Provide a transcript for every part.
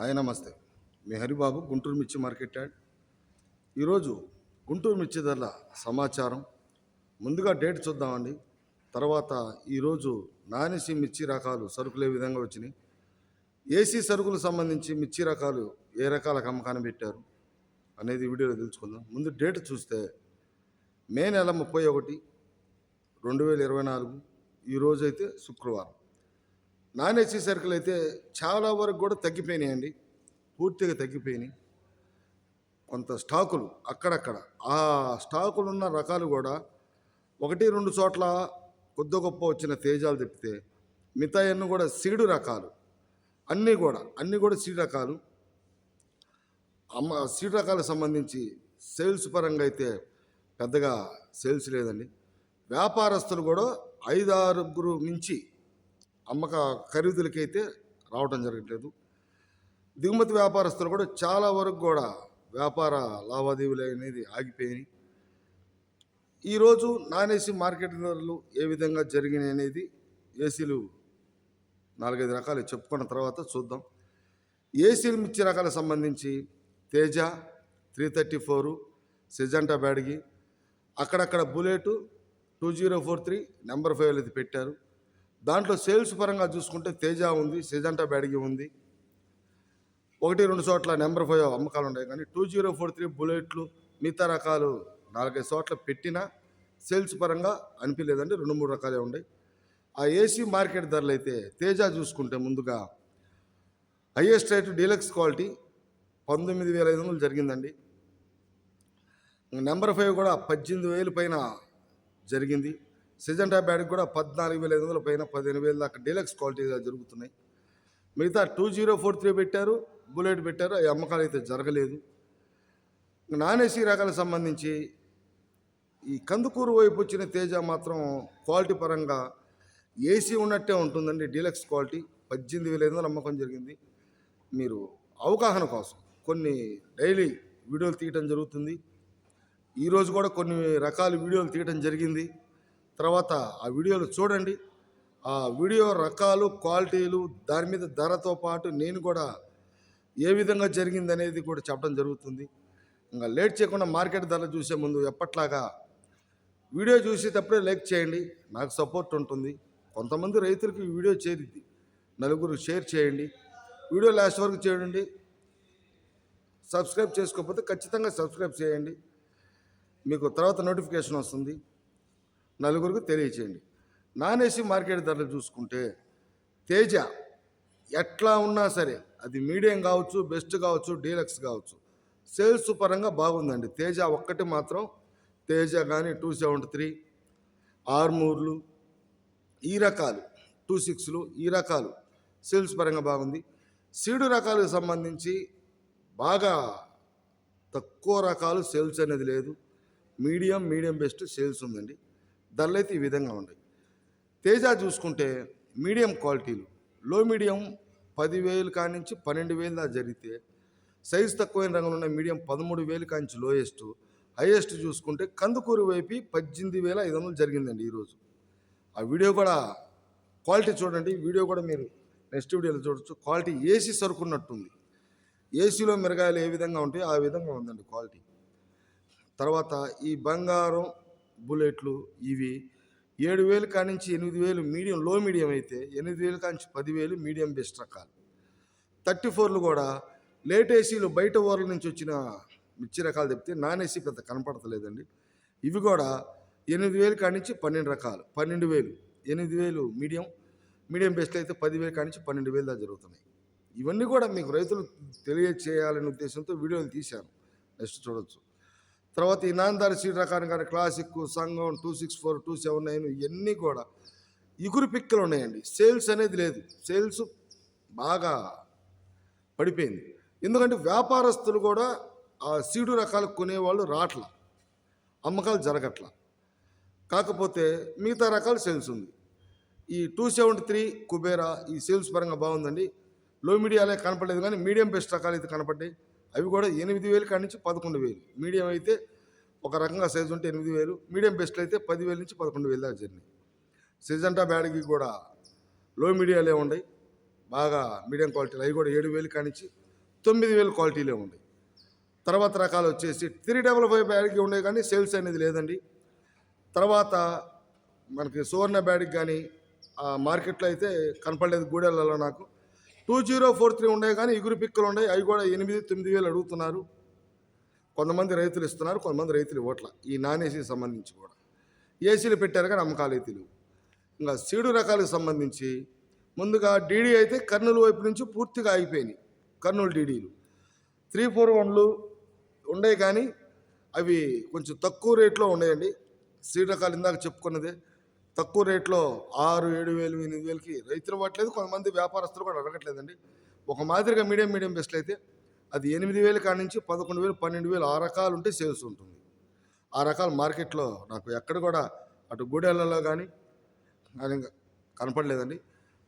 Hi నమస్తే. మీ హరిబాబు గుంటూరు మిర్చి market add. ఈరోజు గుంటూరు మిర్చి ధరల సమాచారం. ముందుగా డేట్ చూద్దామండి. తర్వాత ఈరోజు నానేసి మిర్చి రకాలు సరుకులు ఏ విధంగా వచ్చినాయి? ఏసీ సరుకులకు సంబంధించి మిర్చి రకాలు ఏ రకాల అమ్మకాన్ని పెట్టారు అనేది వీడియోలో తెలుసుకుందాం. ముందు డేట్ చూస్తే మే నెల ముప్పై ఒకటి రెండు వేల ఇరవై నాలుగు ఈరోజైతే శుక్రవారం. నాన్ ఏసీ సరుకులు అయితే చాలా వరకు కూడా తగ్గిపోయినాయండి. పూర్తిగా తగ్గిపోయినాయి. కొంత స్టాకులు అక్కడక్కడ. ఆ స్టాకులు ఉన్న రకాలు కూడా ఒకటి రెండు చోట్ల కొద్ది గొప్ప వచ్చిన తేజాలు తెప్పితే మిగతా అన్ని కూడా సీడు రకాలు. అన్నీ కూడా అన్నీ కూడా సీడు రకాలు. అమ్మ సీడ్ రకాలకు సంబంధించి సేల్స్ పరంగా అయితే పెద్దగా సేల్స్ లేదండి. వ్యాపారస్తులు కూడా ఐదు ఆరుగురు మించి అమ్మక ఖరీదులకైతే రావడం జరగట్లేదు. దిగుమతి వ్యాపారస్తులు కూడా చాలా వరకు కూడా వ్యాపార లావాదేవీలు అనేది ఆగిపోయినాయి. ఈరోజు నాన్ ఏసీ మార్కెట్ ధరలు ఏ విధంగా జరిగినాయి అనేది ఏసీలు నాలుగైదు రకాలు చెప్పుకున్న తర్వాత చూద్దాం. ఏసీలు మిర్చి రకాలకు సంబంధించి Teja three thirty four Syngenta Byadgi అక్కడక్కడ bullet two zero four three number five అనేది పెట్టారు. దాంట్లో సేల్స్ పరంగా చూసుకుంటే తేజ ఉంది సెజంటా బ్యాడ్గి ఉంది. ఒకటి రెండు చోట్ల నెంబర్ ఫైవ్ అమ్మకాలు ఉన్నాయి. కానీ టూ జీరో ఫోర్ త్రీ బుల్లెట్లు మిగతా రకాలు నాలుగైదు చోట్ల పెట్టినా సేల్స్ పరంగా అనిపించలేదండి. రెండు మూడు రకాలే ఉన్నాయి. ఆ ఏసీ మార్కెట్ ధరలు అయితే తేజ చూసుకుంటే ముందుగా హైయెస్ట్ రేటు డీలక్స్ క్వాలిటీ పంతొమ్మిది వేల ఐదు వందలు జరిగిందండి. నెంబర్ ఫైవ్ కూడా పద్దెనిమిది వేలు పైన జరిగింది. సిజెంటా బ్యాడ్కి కూడా పద్నాలుగు వేల ఐదు వందల పైన పదిహేను వేల దాకా డీలక్స్ క్వాలిటీ జరుగుతున్నాయి. మిగతా టూ జీరో ఫోర్ త్రీ పెట్టారు బుల్లెట్ పెట్టారు అవి అమ్మకాలు అయితే జరగలేదు. నాన్ ఏసీ రకాలకు సంబంధించి ఈ కందుకూరు వైపు వచ్చిన తేజ మాత్రం క్వాలిటీ పరంగా ఏసీ ఉన్నట్టే ఉంటుందండి డీలక్స్ క్వాలిటీ పద్దెనిమిది వేల ఐదు వందలు అమ్మకం జరిగింది. మీరు అవగాహన కోసం కొన్ని డైలీ వీడియోలు తీయటం జరుగుతుంది. ఈరోజు కూడా కొన్ని రకాల వీడియోలు తీయటం జరిగింది. తర్వాత ఆ వీడియోలు చూడండి. ఆ వీడియో రకాలు క్వాలిటీలు దాని మీద ధరతో పాటు నేను కూడా ఏ విధంగా జరిగింది అనేది కూడా చెప్పడం జరుగుతుంది. ఇంకా లేట్ చేయకుండా మార్కెట్ ధర చూసే ముందు ఎప్పట్లాగా వీడియో చూసేటప్పుడే లైక్ చేయండి. నాకు సపోర్ట్ ఉంటుంది. కొంతమంది రైతులకు ఈ వీడియో చేరిద్ది. నలుగురు షేర్ చేయండి. వీడియో లాస్ట్ వరకు చేయండి సబ్స్క్రైబ్ చేసుకోకపోతే ఖచ్చితంగా సబ్స్క్రైబ్ చేయండి. మీకు తర్వాత నోటిఫికేషన్ వస్తుంది. నలుగురికి తెలియచేయండి. నాన్ ఏసీ మార్కెట్ ధరలు చూసుకుంటే తేజ ఎట్లా ఉన్నా సరే అది మీడియం కావచ్చు బెస్ట్ కావచ్చు డీలక్స్ కావచ్చు. సేల్స్ పరంగా బాగుందండి. తేజ ఒక్కటి మాత్రం తేజ కానీ టూ సెవెంటీ త్రీ ఆర్మూర్లు ఈ రకాలు టూ సిక్స్లు ఈ రకాలు సేల్స్ పరంగా బాగుంది. సీడు రకాలకు సంబంధించి బాగా తక్కువ రకాలు సేల్స్ అనేది లేదు. మీడియం మీడియం బెస్ట్ సేల్స్ ఉందండి. ధరలు అయితే ఈ విధంగా ఉన్నాయి. తేజ చూసుకుంటే మీడియం క్వాలిటీలు లో మీడియం పదివేలు కానించి పన్నెండు వేలు దాకా జరిగితే సైజు తక్కువైన రంగులు ఉన్న మీడియం పదమూడు వేలు కానించి లోయెస్ట్ హైయెస్ట్ చూసుకుంటే కందుకూరు వైపు పద్దెనిమిది వేల ఐదు వందలు జరిగిందండి ఈరోజు ఆ వీడియో కూడా క్వాలిటీ చూడండి వీడియో కూడా మీరు నెక్స్ట్ వీడియోలో చూడొచ్చు. క్వాలిటీ ఏసీ సరుకున్నట్టుంది. ఏసీలో మిరగాయలు ఏ విధంగా ఉంటాయో ఆ విధంగా ఉందండి క్వాలిటీ. తర్వాత ఈ బంగారం బుల్లెట్లు ఇవి ఏడు వేలు కానించి ఎనిమిది వేలు మీడియం లో మీడియం అయితే ఎనిమిది వేలు కానించి పదివేలు మీడియం బెస్ట్ రకాలు. థర్టీ ఫోర్లు కూడా లేట్ ఏసీలు బయట ఓర్ల నుంచి వచ్చిన మిర్చి రకాలు చెప్తే నాన్ ఏసీ పెద్ద కనపడతలేదండి. ఇవి కూడా ఎనిమిది వేలు కానించి పన్నెండు రకాలు పన్నెండు వేలు ఎనిమిది వేలు మీడియం మీడియం బెస్ట్ అయితే పదివేలు కానించి పన్నెండు వేలు దాకా జరుగుతున్నాయి. ఇవన్నీ కూడా మీకు రైతులు తెలియచేయాలనే ఉద్దేశంతో వీడియోలు తీశాను. నెక్స్ట్ చూడొచ్చు. తర్వాత ఈ నాందారి సీట్ రకానికి కానీ క్లాసిక్ సంఘం two six four two seven nine ఇవన్నీ కూడా ఇగురు పిక్కలు ఉన్నాయండి. సేల్స్ అనేది లేదు. సేల్స్ బాగా పడిపోయింది. ఎందుకంటే వ్యాపారస్తులు కూడా ఆ సీడు రకాలు కొనేవాళ్ళు రాట్ల. అమ్మకాలు జరగట్ల. కాకపోతే మిగతా రకాల సేల్స్ ఉంది. ఈ టూ సెవెంటీ త్రీ కుబేరా ఈ సేల్స్ పరంగా బాగుందండి. లో మీడియాలే కనపడలేదు కానీ మీడియం బెస్ట్ రకాలు అయితే కనపడ్డాయి. అవి కూడా ఎనిమిది వేలు కాడి నుంచి పదకొండు వేలు. మీడియం అయితే ఒక రకంగా సైజు ఉంటే ఎనిమిది వేలు మీడియం బెస్ట్లు అయితే పదివేలు నుంచి పదకొండు వేలు దాకా జరిగినాయి. సిజంటా బ్యాడ్కి కూడా లో మీడియాలే ఉన్నాయి బాగా మీడియం క్వాలిటీలు. అవి కూడా ఏడు వేలు కానించి తొమ్మిది వేలు క్వాలిటీలే ఉన్నాయి తర్వాత రకాలు వచ్చేసి త్రీ డబల్ ఫైవ్ బ్యాడ్కి ఉన్నాయి కానీ సేల్స్ అనేది లేదండి. తర్వాత మనకి సువర్ణ బ్యాడ్కి కానీ ఆ మార్కెట్లో అయితే కనపడలేదు గూడెలలో నాకు. టూ జీరో ఫోర్ త్రీ ఉన్నాయి కానీ ఇగురు పిక్కలు ఉన్నాయి. అవి కూడా ఎనిమిది తొమ్మిది వేలు అడుగుతున్నారు. కొంతమంది రైతులు ఇస్తున్నారు కొంతమంది రైతులు ఇవ్వట్ల. ఈ నాన్ ఏసీకి సంబంధించి కూడా. ఏసీలు పెట్టారు కానీ అమ్మకాలు అయితే ఇంకా సీడు రకాలకు సంబంధించి ముందుగా డీడీ అయితే కర్నూలు వైపు నుంచి పూర్తిగా అయిపోయినాయి కర్నూలు డీడీలు. త్రీ ఫోర్ వన్లు ఉన్నాయి కానీ అవి కొంచెం తక్కువ రేట్లో ఉన్నాయండి. సీడ్ రకాలు ఇందాక చెప్పుకున్నదే. తక్కువ రేట్లో ఆరు ఏడు వేలు ఎనిమిది వేలకి రైతులు ఇవ్వట్లేదు కొంతమంది వ్యాపారస్తులు కూడా అడగట్లేదండి. ఒక మాదిరిగా మీడియం మీడియం బెస్ట్లు అయితే అది ఎనిమిది వేలు కాడి నుంచి పదకొండు వేలు పన్నెండు వేలు ఆ రకాలు ఉంటే సేల్స్ ఉంటుంది. ఆ రకాల మార్కెట్లో నాకు ఎక్కడ కూడా అటు గూడెలలో కానీ కనపడలేదండి.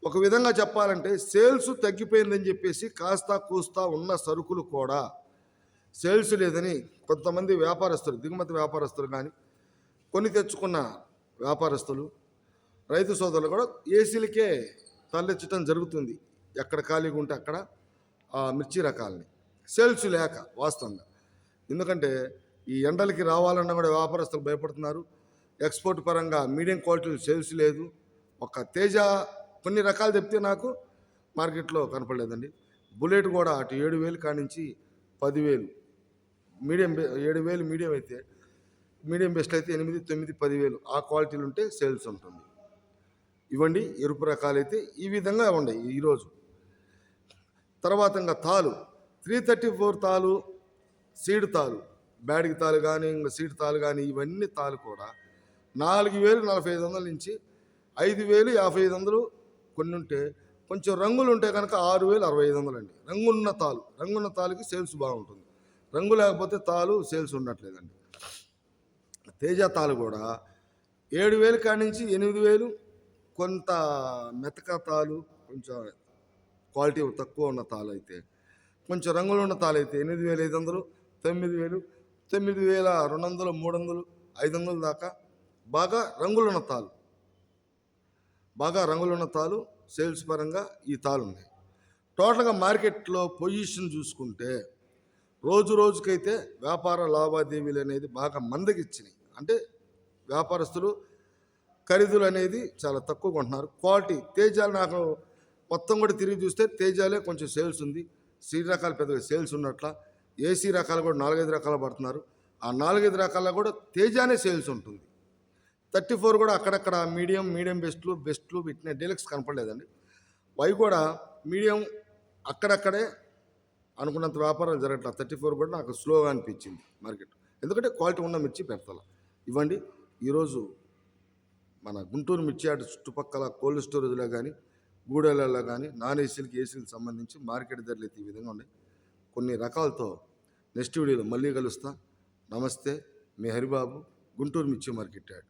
ఒక విధంగా చెప్పాలంటే సేల్స్ తగ్గిపోయిందని చెప్పేసి కాస్త కూస్తా ఉన్న సరుకులు కూడా సేల్స్ లేదని కొంతమంది వ్యాపారస్తులు దిగుమతి వ్యాపారస్తులు కానీ కొన్ని తెచ్చుకున్న వ్యాపారస్తులు రైతు సోదరులు కూడా ఏసీలకే తరలించడం జరుగుతుంది. ఎక్కడ ఖాళీగా ఉంటే అక్కడ ఆ మిర్చి రకాలని. సేల్స్ లేక వాస్తవంగా. ఎందుకంటే ఈ ఎండలకి రావాలన్నా కూడా వ్యాపారస్తులు భయపడుతున్నారు. ఎక్స్పోర్ట్ పరంగా మీడియం క్వాలిటీ సేల్స్ లేదు. ఒక తేజ కొన్ని రకాలు చెప్తే నాకు మార్కెట్లో కనపడలేదండి. బుల్లెట్ కూడా అటు ఏడు వేలు కానించి పదివేలు. మీడియం ఏడు వేలు మీడియం అయితే మీడియం బెస్ట్ అయితే ఎనిమిది తొమ్మిది పదివేలు. ఆ క్వాలిటీలు ఉంటే సేల్స్ ఉంటుంది. ఇవ్వండి ఎరుపు రకాలైతే ఈ విధంగా ఉన్నాయి ఈరోజు తర్వాత ఇంకా తాలు. త్రీ థర్టీ ఫోర్ తాలు సీడ్ తాలు. బ్యాడికి తాలు కానీ ఇంకా సీడ్ తాలు కానీ ఇవన్నీ తాలు కూడా నాలుగు వేలు నలభై ఐదు వందల నుంచి ఐదు వేలు యాభై ఐదు వందలు కొన్ని ఉంటే కొంచెం రంగులు ఉంటే కనుక ఆరు వేలు అరవై ఐదు వందలు అండి. రంగున్న తాలు. రంగున్న తాలుకి సేల్స్ బాగుంటుంది. రంగు లేకపోతే తాలు సేల్స్ ఉండట్లేదండి. తేజ తాలు కూడా ఏడు వేలు కాడి నుంచి ఎనిమిది వేలు కొంత మెతక తాలు కొంచెం క్వాలిటీ తక్కువ ఉన్న తాలు అయితే కొంచెం రంగులు ఉన్న తాలు అయితే ఎనిమిది వేల ఐదు వందలు తొమ్మిది వేలు తొమ్మిది వేల రెండు వందలు మూడు వందలు ఐదు వందల దాకా బాగా రంగులున్న తాలు. బాగా రంగులున్న తాలు సేల్స్ పరంగా ఈ తాలు ఉన్నాయి. టోటల్గా మార్కెట్లో పొజిషన్ చూసుకుంటే రోజు రోజుకైతే వ్యాపార లావాదేవీలు అనేది బాగా మందగిచ్చినాయి అంటే వ్యాపారస్తులు ఖరీదులు అనేది చాలా తక్కువ కొంటున్నారు క్వాలిటీ తేజాలు నాకు మొత్తం కూడా తిరిగి చూస్తే తేజాలే కొంచెం సేల్స్ ఉంది. సీడ్ రకాలు పెద్దగా సేల్స్ ఉన్నట్ల. ఏసీ రకాలు కూడా నాలుగైదు రకాలు పడుతున్నారు. ఆ నాలుగైదు రకాల కూడా తేజానే సేల్స్ ఉంటుంది. థర్టీ ఫోర్ కూడా అక్కడక్కడ మీడియం మీడియం బెస్ట్లు బెస్ట్లు వీటిని డీలక్స్ కనపడలేదండి. అవి కూడా మీడియం అక్కడక్కడే అనుకున్నంత వ్యాపారాలు జరగట్లేదు థర్టీ ఫోర్ కూడా నాకు స్లోగా అనిపించింది మార్కెట్. ఎందుకంటే క్వాలిటీ ఉన్న మిర్చి పెడతా ఇవ్వండి ఈరోజు మన గుంటూరు మిర్చి చుట్టుపక్కల కోల్డ్ స్టోరేజ్లో కానీ గూడెలలో కానీ నాన్ ఏసీలకి ఏసీలకు సంబంధించి మార్కెట్ ధరలు అయితే ఈ విధంగా ఉన్నాయి. కొన్ని రకాలతో నెక్స్ట్ వీడియోలో మళ్ళీ కలుస్తా. నమస్తే మీ హరిబాబు గుంటూరు మిర్చి మార్కెట్ యాడ్.